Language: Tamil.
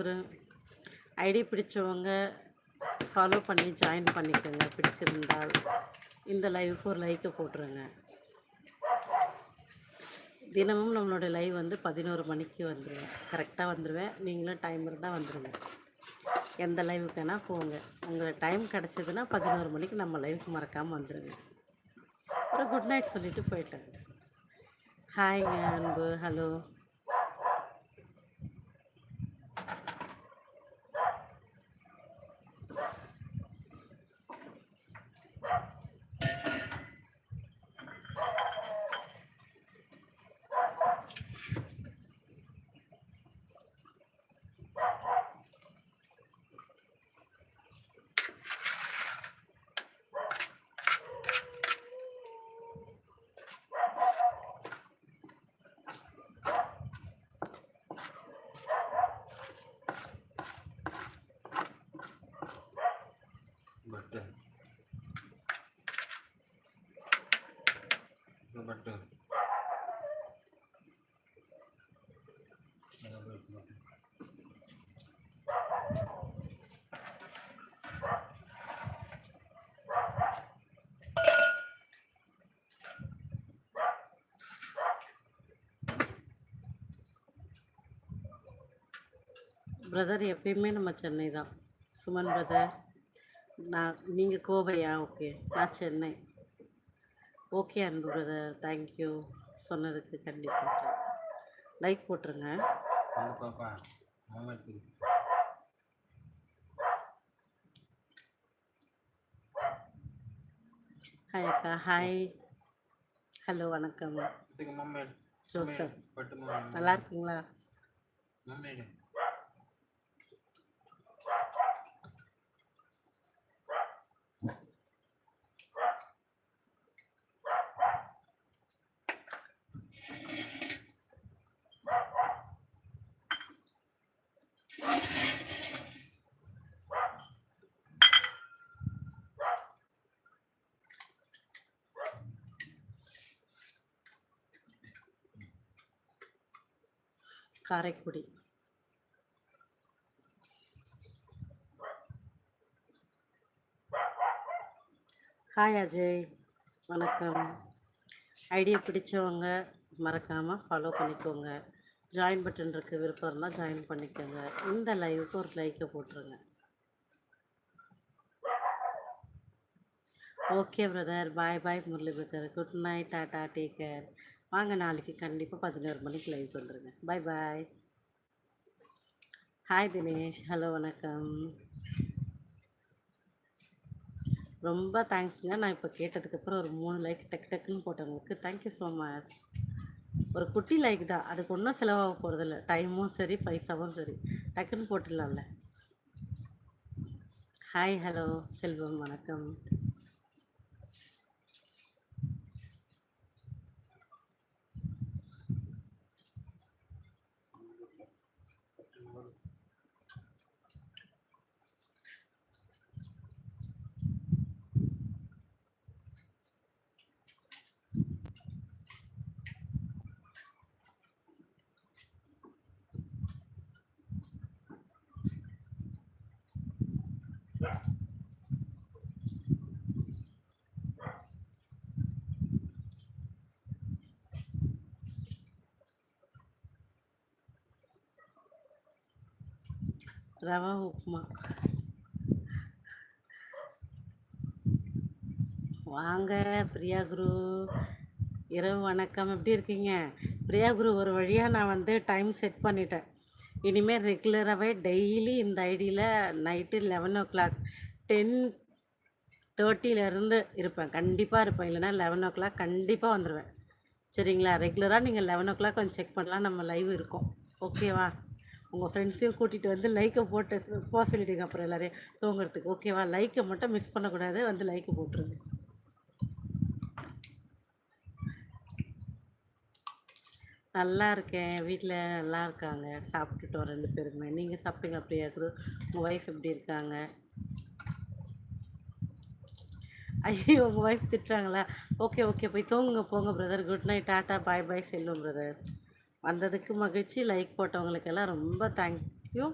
ஒரு ஐடி பிடிச்சவங்க ஃபாலோ பண்ணி ஜாயின் பண்ணிக்கோங்க. பிடிச்சிருந்தால் இந்த லைவுக்கு ஒரு லைக்கை போட்டுருங்க. தினமும் நம்மளோட லைவ் வந்து பதினோரு மணிக்கு வந்துடுவேன் கரெக்டாக வந்துடுவேன் நீங்களும் டைம் இருந்தால் வந்துடுங்க எந்த லைவுக்கு வேணால் போங்க. உங்களுக்கு டைம் கிடச்சதுன்னா பதினோரு மணிக்கு நம்ம லைவுக்கு மறக்காமல் வந்துடுங்க அப்புறம் குட் நைட் சொல்லிவிட்டு போயிட்டேன். ஹாய்ங்க அன்பு. ஹலோ బట్ பிரதர் எப்பயுமே நம்ம சென்னை தான் சுமன் பிரதர் நான் நீங்கள் கோவையா ஓகே நான் Chennai okay Anbu brother thank you சொன்னதுக்கு கண்டிப்பாக லைக் போட்டுருங்க. ஹாய் அக்கா. ஹாய் ஹலோ வணக்கம். ஜோசப் நல்லா இருக்கீங்களா? காரைக்குடி. ஹாய் அஜய் வணக்கம். ஐடியா பிடிச்சவங்க மறக்காமல் ஃபாலோ பண்ணிக்கோங்க. ஜாயின் பட்டன் இருக்கு விருப்பம் இருந்தால் ஜாயின் பண்ணிக்கோங்க. இந்த லைவுக்கு ஒரு லைக்கை போட்டுருங்க. Okay brother bye bye Murali brother good night tata take care வாங்க நாளைக்கு கண்டிப்பாக பதினோரு மணிக்கு லைவ் வந்துடுங்க bye bye hi Dinesh. Hello வணக்கம். ரொம்ப தேங்க்ஸுங்க நான் இப்போ கேட்டதுக்கப்புறம் ஒரு மூணு லைக் டக்கு டக்குன்னு போட்டவங்களுக்கு தேங்க்யூ ஸோ மச் ஒரு குட்டி லைக் தான். அதுக்கு ஒன்றும் செலவாக போகிறதில்ல டைமும் சரி பைசாவும் சரி. டக்குன்னு போட்டுடலாம்ல. ஹாய் ஹலோ செல்வம் வணக்கம். করুন ரவா உப்புமா வாங்க பிரியா குரு. இரவு வணக்கம். எப்படி இருக்கீங்க? பிரியா குரு ஒரு வழியாக நான் வந்து டைம் செட் பண்ணிட்டேன். இனிமேல் ரெகுலராகவே டெய்லி இந்த ஐடியில் night eleven o'clock ten தேர்ட்டியிலேருந்து இருப்பேன். கண்டிப்பாக இருப்பேன். இல்லைன்னா லெவன் ஓ கிளாக் கண்டிப்பாக வந்துடுவேன் சரிங்களா? ரெகுலராக நீங்கள் லெவன் ஓ கிளாக் கொஞ்சம் செக் பண்ணலாம். நம்ம லைவ் இருக்கும். ஓகேவா உங்கள் ஃப்ரெண்ட்ஸையும் கூட்டிகிட்டு வந்து லைக்கை போட்டு போக சொல்லிவிடுங்க அப்புறம் எல்லோரையும். தூங்குறதுக்கு. ஓகேவா லைக்கை மட்டும் மிஸ் பண்ணக்கூடாது. வந்து லைக்கை போட்டுருங்க. நல்லா இருக்கேன். வீட்டில் நல்லா இருக்காங்க. சாப்பிட்டுட்டோம் ரெண்டு பேருமே. நீங்கள் சாப்பிட்டீங்க அப்படியே குரு? உங்கள் ஒய்ஃப் எப்படி இருக்காங்க? ஐயோ உங்கள் ஒய்ஃப் திட்டுறாங்களா? ஓகே ஓகே போய் தூங்குங்க போங்க brother good night tata bye bye செல்லும் பிரதர் வந்ததுக்கு மகிழ்ச்சி. லைக் போட்டவங்களுக்கெல்லாம் ரொம்ப தேங்க்யூ